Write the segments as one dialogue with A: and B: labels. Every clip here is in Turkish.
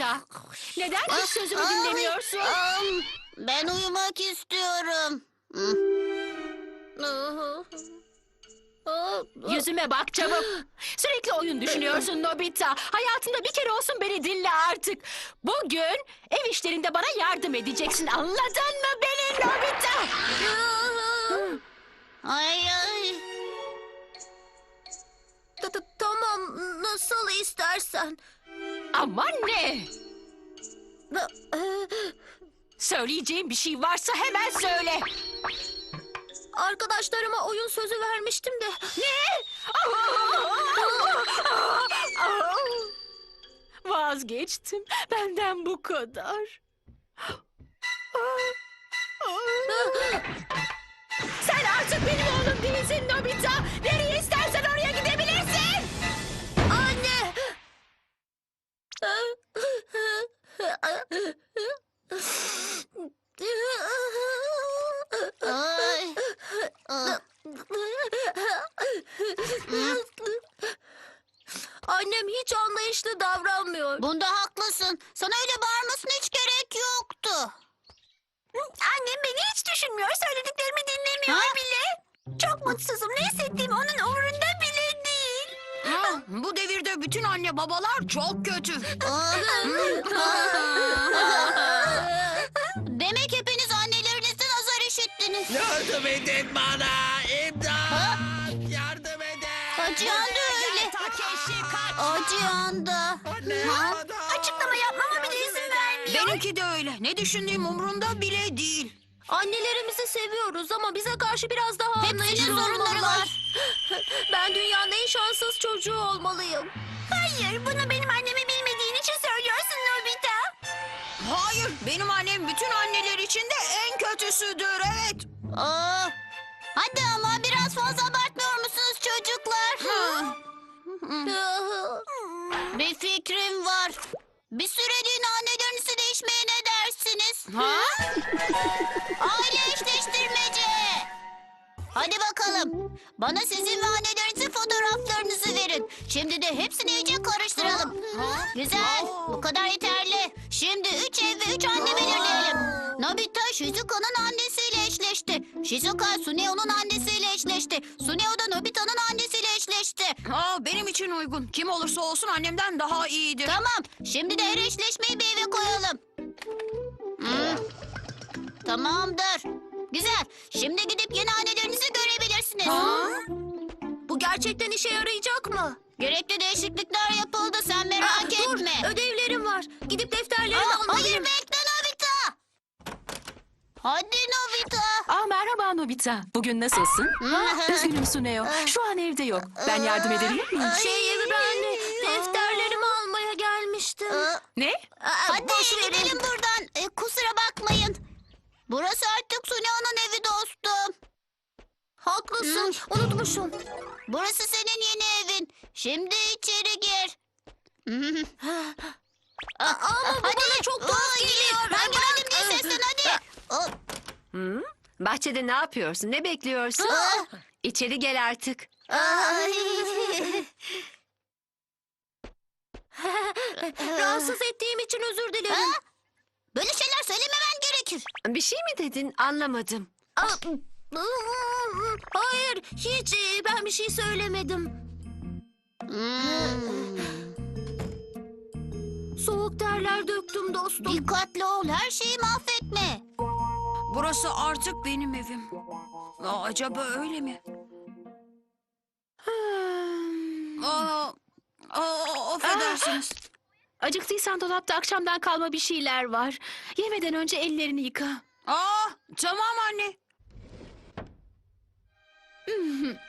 A: Nobita. Neden hiç sözümü
B: Ay,
A: dinlemiyorsun?
B: am, ben uyumak istiyorum. Hı.
A: Yüzüme bak çabuk. Sürekli oyun düşünüyorsun Nobita. Hayatında bir kere olsun beni dinle artık. Bugün ev işlerinde bana yardım edeceksin. Anladın mı beni Nobita?
B: Ay ay.
C: Tamam nasıl istersen.
A: Ama ne? Söyleyeceğim bir şey varsa hemen söyle.
C: Arkadaşlarıma oyun sözü vermiştim de.
A: Ne? Vazgeçtim. Benden bu kadar. Sen artık benim oğlum değilsin
B: Ay. Ah,
C: Annem hiç anlayışlı davranmıyor.
B: Bunda haklısın. Sana öyle bağırmasına hiç gerek yoktu.
C: Annem beni hiç düşünmüyor. Söylediklerimi dinlemiyor
B: Ha?
C: bile. Çok mutsuzum. Ne hissettiğim onun umurunda bile değil.
D: Bu devirde bütün anne babalar çok kötü.
B: Demek hepiniz annelerinizden azar işittiniz.
E: Yardım edin bana! İmdat! Yardım edin!
B: Acıyan da öyle. Acıyan da. Ha?
C: Açıklama yapmama bile izin vermiyor.
D: Benimki de öyle. Ne düşündüğüm umurunda bile değil.
C: Annelerimizi seviyoruz ama bize karşı biraz daha
B: Hepsinin
C: anlayışlı
B: sorunları
C: olmalılar.
B: var.
C: Ben dünyanın en şanssız çocuğu olmalıyım. Hayır, bunu benim annemi bilmediğin için söylüyorsun Nobita.
D: Hayır, benim annem bütün anneler içinde en kötüsüdür. Evet.
B: Aa, hadi ama biraz fazla abartmıyor musunuz çocuklar? Bir fikrim var. Bir süreliğine annelerinizi değişmeye ne dersiniz?
D: Ha?
B: Aile eşleştirmece. Hadi bakalım. Bana sizin ve annelerinizin fotoğraflarınızı verin. Şimdi de hepsini iyice karıştıralım. Güzel. Bu kadar yeterli. Şimdi üç ev ve üç anne belirleyelim. Nobita Shizuka'nın annesiyle eşleşti. Shizuka Suneo'nun annesiyle eşleşti. Suneo da Nobita'nın annesiyle eşleşti.
D: Aa, benim için uygun. Kim olursa olsun annemden daha iyidir.
B: Tamam. Şimdi de her eşleşmeyi bir eve koyalım. Hmm. Tamamdır. Güzel. Şimdi gidip yeni annelerinizi görebilirsiniz.
C: Bu gerçekten işe yarayacak mı?
B: Gerekli değişiklikler yapıldı. Sen merak
C: Aa, dur,
B: etme.
C: ödevlerim var. Gidip defterlerimi
B: Aa,
C: almalıyım.
B: hayır bekle Nobita. Hadi Nobita.
A: Aa, merhaba Nobita. Bugün nasılsın? Üzgünüm Suneo. Şu an evde yok. Ben yardım edebilir miyim?
C: Şey
B: Aa,
A: Ne?
C: Aa,
B: Hadi
C: boş verin.
B: gidelim buradan. Ee, kusura bakmayın. Burası artık Suneo'nun evi dostum.
C: Haklısın. Unutmuşum.
B: Burası senin yeni evin. Şimdi içeri gir.
C: Aa, ama bu bana çok tuhaf
B: Aa,
C: geliyor.
B: Ben
C: Aa,
B: geldim diye seslen hadi. Aa,
F: Hı? Bahçede ne yapıyorsun? Ne bekliyorsun?
B: aa,
F: İçeri gel artık.
B: ay.
C: Rahatsız ettiğim için özür dilerim.
B: Ha? Böyle şeyler söylememen gerekir.
F: Bir şey mi dedin? Anlamadım.
C: Aa, Hayır, hiç e, ben bir şey söylemedim.
B: Hmm.
C: Soğuk terler döktüm dostum.
B: Dikkatli ol, her şeyi mahvetme.
D: Burası artık benim evim. Aa, acaba öyle mi? Aa, aa, affedersiniz.
A: Acıktıysan dolapta akşamdan kalma bir şeyler var. Yemeden önce ellerini yıka.
D: Aa, tamam anne.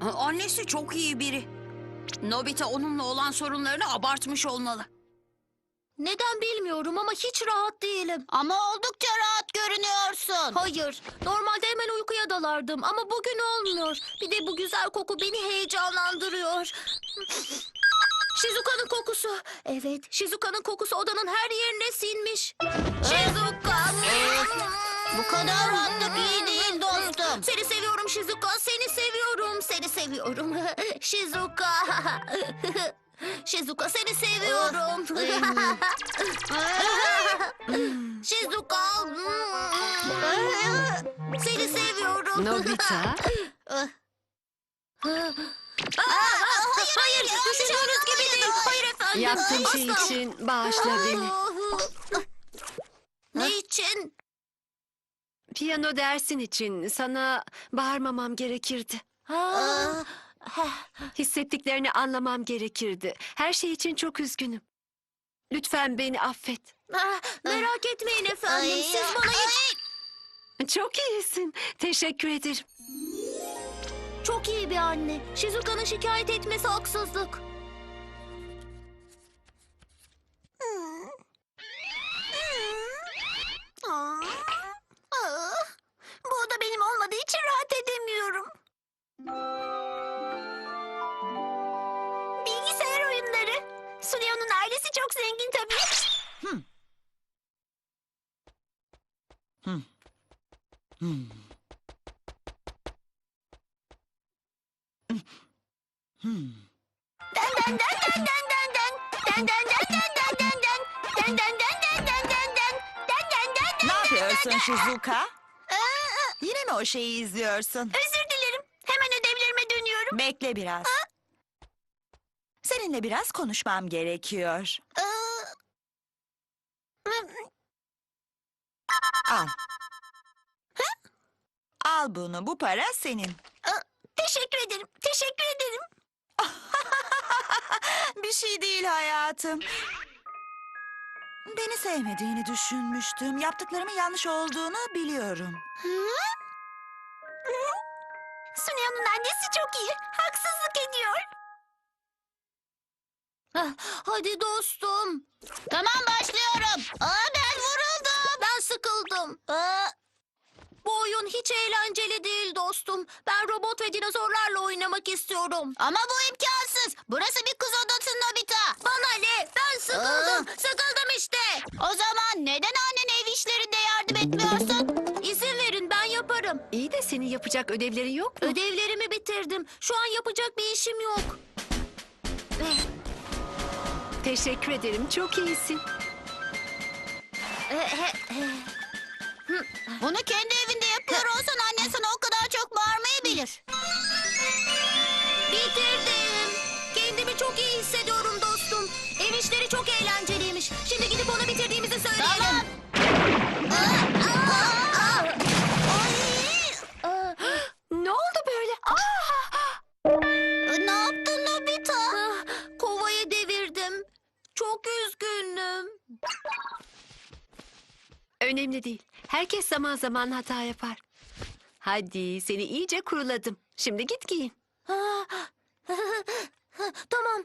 D: Annesi çok iyi biri. Nobita onunla olan sorunlarını abartmış olmalı.
C: Neden bilmiyorum ama hiç rahat değilim.
B: Ama oldukça görünüyorsun.
C: Hayır, normalde hemen uykuya dalardım ama bugün olmuyor. Bir de bu güzel koku beni heyecanlandırıyor. Shizuka'nın kokusu. Evet, Shizuka'nın kokusu odanın her yerine sinmiş. Shizuka.
B: Bu kadar rahatlık iyi değil dostum.
C: Seni seviyorum Shizuka, seni seviyorum, seni seviyorum. Shizuka. Shizuka seni seviyorum. Shizuka. seni seviyorum.
F: Nobita.
C: Aa, hayır, düşündüğünüz gibi değil. Hayır efendim.
F: Yaptığım şey
C: Asla.
F: için bağışla beni.
C: Ne için?
F: Piyano dersin için sana bağırmamam gerekirdi. Hissettiklerini anlamam gerekirdi. Her şey için çok üzgünüm. Lütfen beni affet.
C: Ah, Merak etmeyin efendim. Siz bana hiç...
F: Çok iyisin. Teşekkür ederim.
C: Çok iyi bir anne. Shizuka'nın şikayet etmesi haksızlık. Bu oda benim olmadığı için rahat edemiyorum. Ailesi çok zengin tabii. Den. Den den den den.
G: Ne yapıyorsun Shizuka? Yine mi o şeyi izliyorsun?
C: Özür dilerim. Hemen ödevlerime dönüyorum.
G: Bekle biraz. Seninle biraz konuşmam gerekiyor. Al. Al bunu, bu para senin.
C: Teşekkür ederim. Teşekkür ederim.
G: Bir şey değil hayatım. Beni sevmediğini düşünmüştüm. Yaptıklarımın yanlış olduğunu biliyorum.
C: Sunyo'nun annesi çok iyi. Haksızlık ediyor. Hadi dostum.
B: Tamam başlıyorum. Aa ben vuruldum.
C: Ben sıkıldım.
B: Aa,
C: Bu oyun hiç eğlenceli değil dostum. Ben robot ve dinozorlarla oynamak istiyorum.
B: ama bu imkansız. Burası bir kız odası Nobita.
C: Bana ne? Ben sıkıldım. Sıkıldım işte.
B: O zaman neden annen ev işlerinde yardım etmiyorsun?
C: İzin verin ben yaparım.
F: İyi de senin yapacak ödevlerin yok mu?
C: Ödevlerimi bitirdim. Şu an yapacak bir işim yok.
F: Teşekkür ederim. Çok iyisin.
B: Bunu kendi evinde yapıyor olsan annen sana o kadar çok bağırmayı bilir.
C: Bitirdim. Kendimi çok iyi hissediyorum
F: Herkes zaman zaman hata yapar. Hadi seni iyice kuruladım. Şimdi git giyin.
C: tamam.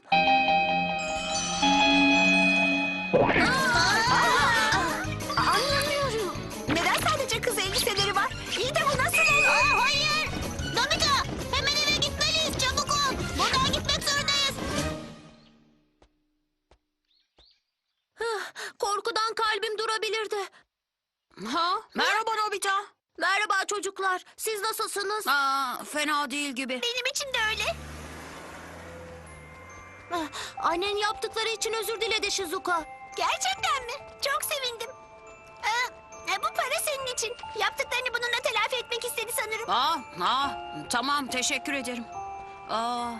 C: Anlamıyorum.
D: Fena değil gibi.
C: Benim için de öyle. Ah, Annen yaptıkları için özür diledi Shizuka. Gerçekten mi? Çok sevindim. Ee, bu para senin için. Yaptıklarını bununla telafi etmek istedi sanırım.
D: Aa, aa, tamam teşekkür ederim. Aa,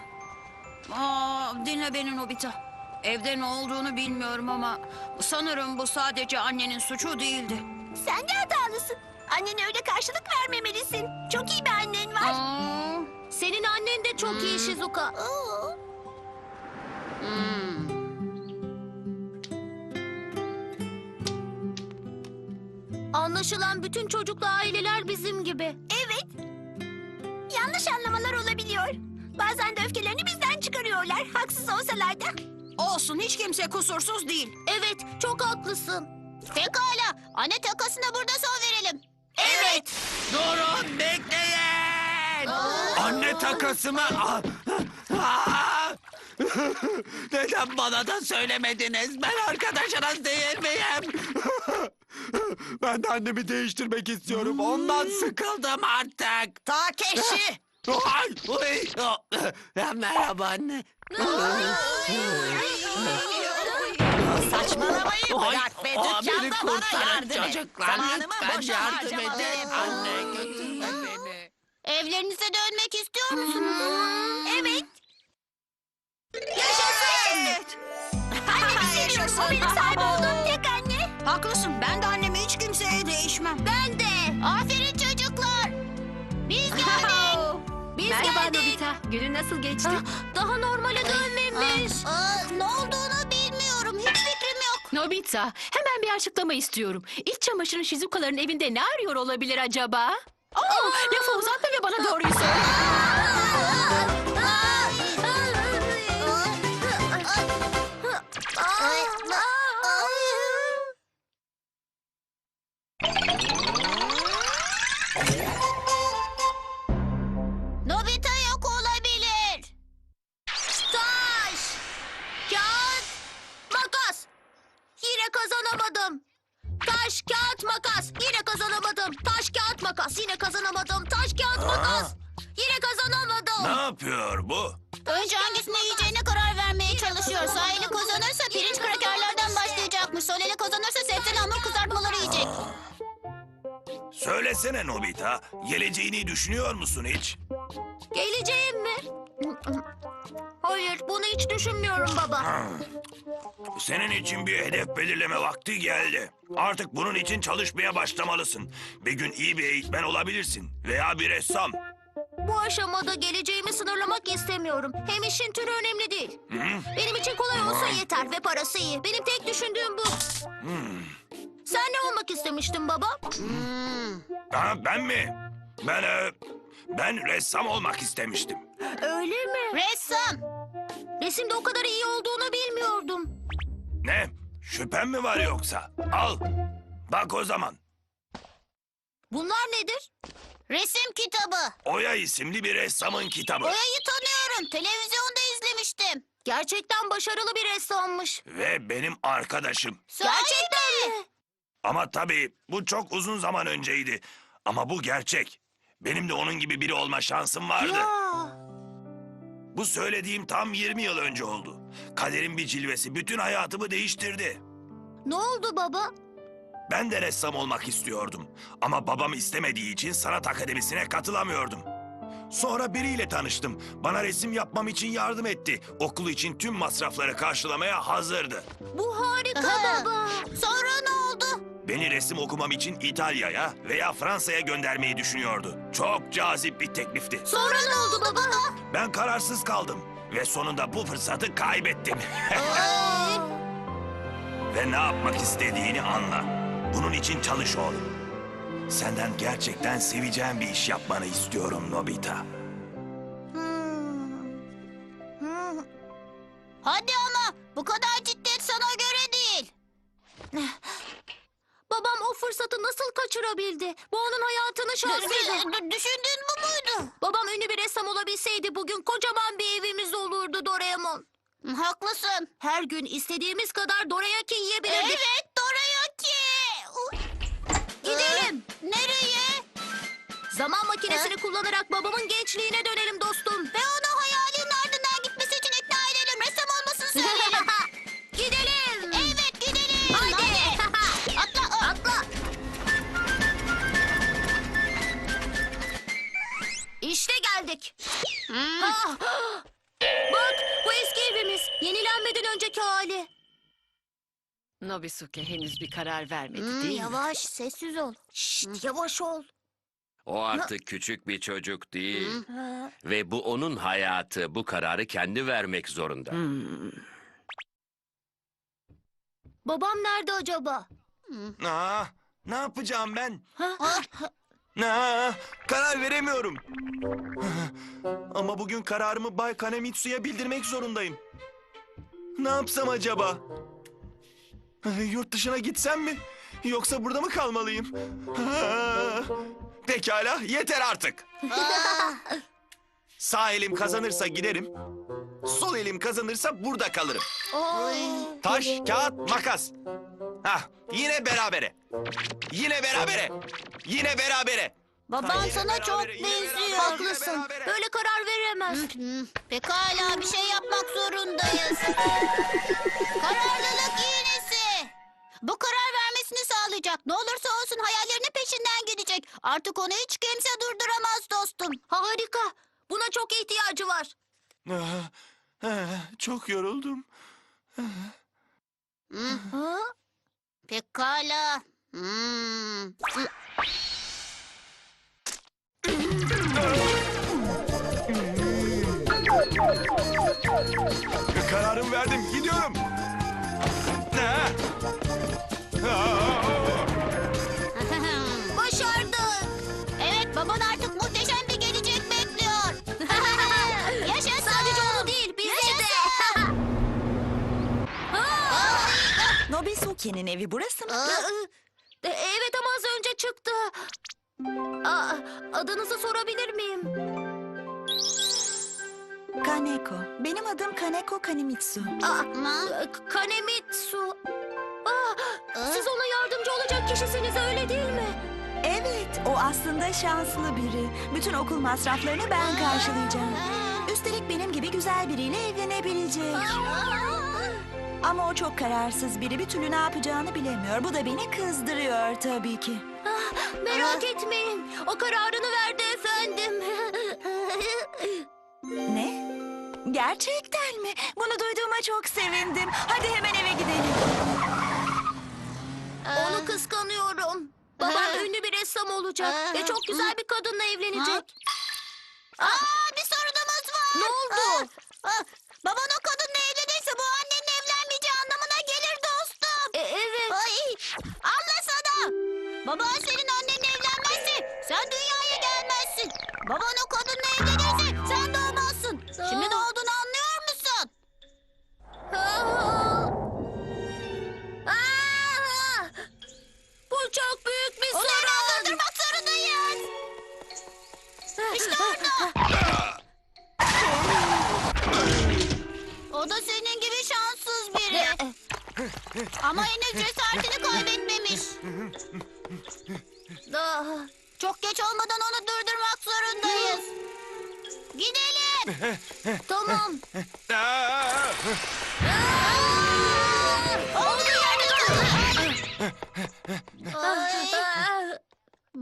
D: aa, dinle beni Nobita. Evde ne olduğunu bilmiyorum ama sanırım bu sadece annenin suçu değildi.
C: Sen de hatalısın. Annene öyle karşılık vermemelisin. Çok iyi de çok iyi Shizuka.
D: hmm.
C: Anlaşılan bütün çocuklu aileler bizim gibi. Evet. Yanlış anlamalar olabiliyor. Bazen de öfkelerini bizden çıkarıyorlar. Haksız olsalar da.
D: Olsun hiç kimse kusursuz değil.
C: Evet, çok haklısın.
B: Pekala. Anne takasına burada son verelim.
C: Evet.
E: Durun bekleyin. Anne takası mı? Ah, ah. Neden bana da söylemediniz? Ben arkadaşınız değil miyim? Ben de annemi değiştirmek istiyorum. Ondan sıkıldım artık.
G: Takeshi!
E: Ay, ay, ah, Merhaba anne.
B: Saçmalamayı
E: Ay,
B: bırak ve
E: aa, beni
B: dükkanda bana
E: kurtarın
B: yardım et.
E: çocuklar.
B: Zamanımı
E: Lütfen
B: boşa
E: yardım edin. Anne götürme beni.
B: Evlerinize dönmek istiyor musunuz?
C: Evet. Yaşasın. Anne bir seviyorum. O benim sahip olduğum tek anne.
D: Haklısın. Ben de annemi hiç kimseye değişmem.
C: Ben de.
B: Aferin çocuklar. Biz geldik.
C: Biz
F: Merhaba
C: geldik.
F: Nobita. Günün nasıl geçti?
C: Daha normale dönmemiş.
B: Aa, ne olduğunu bilmiyorum. Hiç fikrim yok.
A: Nobita, hemen bir açıklama istiyorum. İç çamaşırın Shizuka'ların evinde ne arıyor olabilir acaba? Aa, lafı uzatma ve bana doğruyu söyle.
C: Makas. Yine kazanamadım. Taş, kağıt, makas. Yine kazanamadım.
E: Ne yapıyor bu?
B: Önce hangisini yiyeceğine karar vermeye çalışıyor. Sahili kazanırsa pirinç krakerlerden başlayacakmış. Soleli kazanırsa sebzeli hamur kızartmaları yiyecek.
E: Söylesene Nobita. Geleceğini düşünüyor musun hiç?
C: Geleceğim mi? Hayır, bunu hiç düşünmüyorum baba.
E: Senin için bir hedef belirleme vakti geldi. Artık bunun için çalışmaya başlamalısın. Bir gün iyi bir eğitmen olabilirsin veya bir ressam.
C: Bu aşamada geleceğimi sınırlamak istemiyorum. Hem işin türü önemli değil. Benim için kolay olsa yeter ve parası iyi. Benim tek düşündüğüm bu. Sen ne olmak istemiştin baba?
E: Ha, ben mi? Ben e, ben ressam olmak istemiştim.
C: Öyle mi?
B: Ressam.
C: Resimde o kadar iyi olduğunu bilmiyordum.
E: Ne? Şüphen mi var yoksa? Al. Bak o zaman.
C: Bunlar nedir?
B: Resim kitabı.
E: Oya isimli bir ressamın kitabı.
B: Oya'yı tanıyorum. Televizyonda izlemiştim.
C: Gerçekten başarılı bir ressammış.
E: Ve benim arkadaşım.
B: Gerçekten mi?
E: Ama tabii bu çok uzun zaman önceydi. Ama bu gerçek. Benim de onun gibi biri olma şansım vardı.
C: Ya.
E: Bu söylediğim tam 20 yıl önce oldu. Kaderin bir cilvesi bütün hayatımı değiştirdi.
C: Ne oldu baba?
E: Ben de ressam olmak istiyordum. Ama babam istemediği için sanat akademisine katılamıyordum. Sonra biriyle tanıştım. Bana resim yapmam için yardım etti. Okul için tüm masrafları karşılamaya hazırdı.
C: Bu harika baba.
B: Sonra ne oldu?
E: Beni resim okumam için İtalya'ya veya Fransa'ya göndermeyi düşünüyordu. Çok cazip bir teklifti.
C: Sonra ne oldu baba?
E: Ben kararsız kaldım ve sonunda bu fırsatı kaybettim. ve ne yapmak istediğini anla. Bunun için çalış oğlum. Senden gerçekten seveceğim bir iş yapmanı istiyorum Nobita.
B: Hadi ama bu kadar
C: fırsatı nasıl kaçırabildi? Bu onun hayatını şanslıydı.
B: D- Düşündüğün bu muydu?
C: Babam ünlü bir ressam olabilseydi bugün kocaman bir evimiz olurdu Doraemon.
B: Haklısın.
C: Her gün istediğimiz kadar dorayaki yiyebilirdik.
B: Evet Dorayaki.
C: Gidelim.
B: Nereye?
C: Zaman makinesini kullanarak babamın gençliğine dönelim dostum.
B: Ve onu hayalinin
F: Nobisuke henüz bir karar vermedi
B: Hmm,
F: değil mi?
B: yavaş sessiz ol.
C: Şşt yavaş ol.
H: O artık küçük bir çocuk değil. Ve bu onun hayatı. Bu kararı kendi vermek zorunda.
C: Babam nerede acaba?
E: Aa, ne yapacağım ben?
B: Ah,
E: Aa, karar veremiyorum. Ama bugün kararımı Bay Kanemitsu'ya bildirmek zorundayım. Ne yapsam acaba? Yurt dışına gitsem mi? Yoksa burada mı kalmalıyım? Aa, Pekala, yeter artık. Sağ elim kazanırsa giderim. Sol elim kazanırsa burada kalırım. Taş, kağıt, makas. Hah, yine berabere. Yine berabere. Yine berabere.
B: Baban
E: Hayır,
B: sana
E: yine
B: çok
E: yine
B: benziyor.
E: berabere,
C: Haklısın.
E: berabere.
C: Böyle karar veremez.
B: Pekala bir şey yapmak zorundayız. Kararlılık iğnesi. Bu karar vermesini sağlayacak. Ne olursa olsun hayallerinin peşinden gidecek. Artık onu hiç kimse durduramaz dostum.
C: Harika. Buna çok ihtiyacı var.
E: Ah, ah, Çok yoruldum.
B: Hı? Pekala. Hmm.
E: Kararımı verdim. Gidiyorum.
G: Nobisuke'nin evi burası mı?
C: E, Evet ama az önce çıktı. Aa, adınızı sorabilir miyim?
G: Kaneko. Benim adım Kaneko Kanemitsu.
C: Aa, Kanemitsu. Aa, siz ona yardımcı olacak kişisiniz öyle değil mi?
G: Evet, o aslında şanslı biri. Bütün okul masraflarını ben karşılayacağım. Üstelik benim gibi güzel biriyle evlenebilecek. Ama o çok kararsız biri. Bir türlü ne yapacağını bilemiyor. Bu da beni kızdırıyor tabii ki.
C: Ah, Merak etmeyin. O kararını verdi efendim.
G: Ne? Gerçekten mi? Bunu duyduğuma çok sevindim. Hadi hemen eve gidelim.
C: Onu kıskanıyorum. Babam ünlü bir ressam olacak ve çok güzel bir kadınla evlenecek.
B: Aa, bir sorunumuz var.
C: Ne oldu?
B: Baban o kadınla Baban senin annenle evlenmezse sen dünyaya gelmezsin. Baban o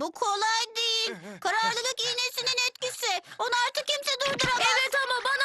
C: bu
B: kolay değil. Kararlılık iğnesinin etkisi. Onu artık kimse durduramaz.
C: Evet ama bana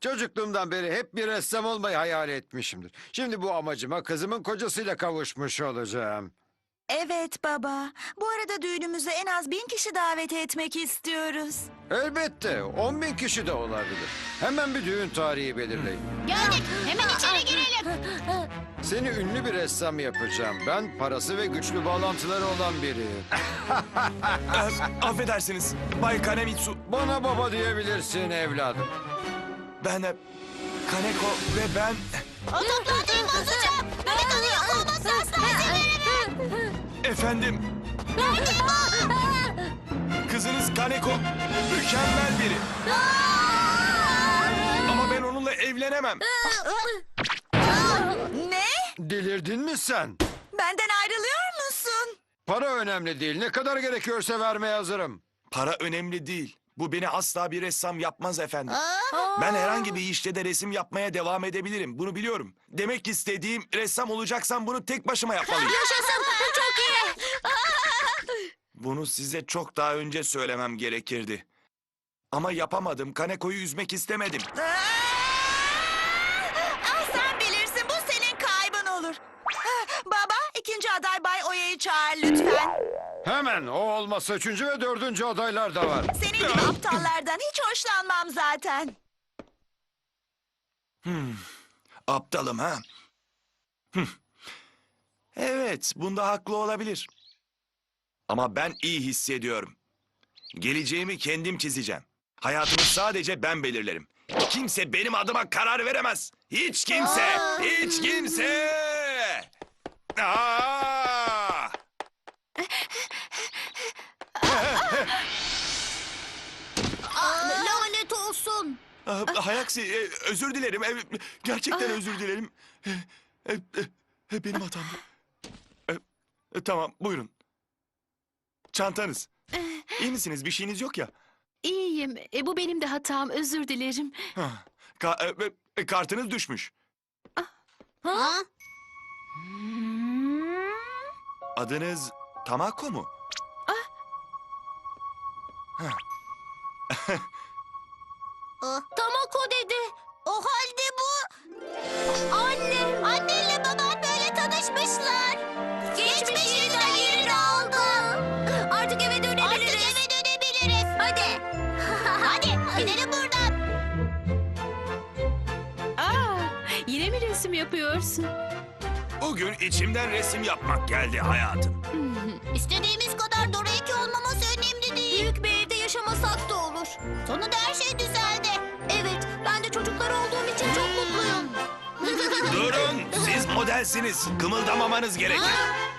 I: Çocukluğumdan beri hep bir ressam olmayı hayal etmişimdir. Şimdi bu amacıma kızımın kocasıyla kavuşmuş olacağım.
G: Evet baba. Bu arada düğünümüze en az bin kişi davet etmek istiyoruz.
I: Elbette 10 bin kişi de olabilir. Hemen bir düğün tarihi belirleyin.
B: Geldik. Hemen içeri girelim.
I: Seni ünlü bir ressam yapacağım. Ben parası ve güçlü bağlantıları olan biriyim.
E: Ah, Affedersiniz. Bay Kanemitsu.
I: Bana baba diyebilirsin evladım.
E: Ben e, Kaneko ve ben...
B: O toplantıyı bozacağım. Beni olmasına asla izin veremem.
E: Efendim, kızınız Kaneko mükemmel biri. Ama ben onunla evlenemem.
G: Ne?
I: Delirdin mi sen?
G: Benden ayrılıyor musun?
I: Para önemli değil. Ne kadar gerekiyorsa vermeye hazırım.
E: Para önemli değil. Bu beni asla bir ressam yapmaz efendim.
B: Aa,
E: Ben herhangi bir işte de resim yapmaya devam edebilirim. Bunu biliyorum. Demek istediğim ressam olacaksan bunu tek başıma yapmalıyım.
C: Yaşasın. Bu çok iyi.
E: Bunu size çok daha önce söylemem gerekirdi. Ama yapamadım. Kaneko'yu üzmek istemedim.
G: Ah
I: Hemen o olmasa üçüncü ve dördüncü adaylar da var.
G: Senin gibi aptallardan hiç hoşlanmam zaten.
E: Aptalım ha? Hıh. Evet, bunda haklı olabilir. Ama ben iyi hissediyorum. Geleceğimi kendim çizeceğim. Hayatımı sadece ben belirlerim. Kimse benim adıma karar veremez. Hiç kimse, hiç kimse. Aa! Hayaksi, e, özür dilerim. E, Gerçekten özür dilerim. E, Benim hatam. Tamam, buyurun. Çantanız. İyi misiniz? Bir şeyiniz yok ya.
A: İyiyim. E, bu benim de hatam. Özür dilerim.
E: Ha, ka- e, e, kartınız düşmüş.
B: Ha?
E: Adınız Tamako mu?
C: Tamako dedi.
B: O halde bu...
C: Anne.
B: Annenle baban böyle tanışmışlar.
C: Geçmiş yeniden yerini aldı. Artık eve
B: Artık
C: dönebiliriz.
B: eve dönebiliriz.
C: Hadi.
B: Hadi gidelim buradan.
A: Aa, yine mi resim yapıyorsun?
E: Bugün içimden resim yapmak geldi hayatım.
B: İstediğimiz kadar Doraeki olmamız önemli değil.
C: Büyük bir evde yaşamasak da.
B: Sonunda her şey düzeldi.
C: Evet, ben de çocuklar olduğum için çok mutluyum.
E: Durun, siz modelsiniz. Kımıldamamanız gerekir.
B: Ha?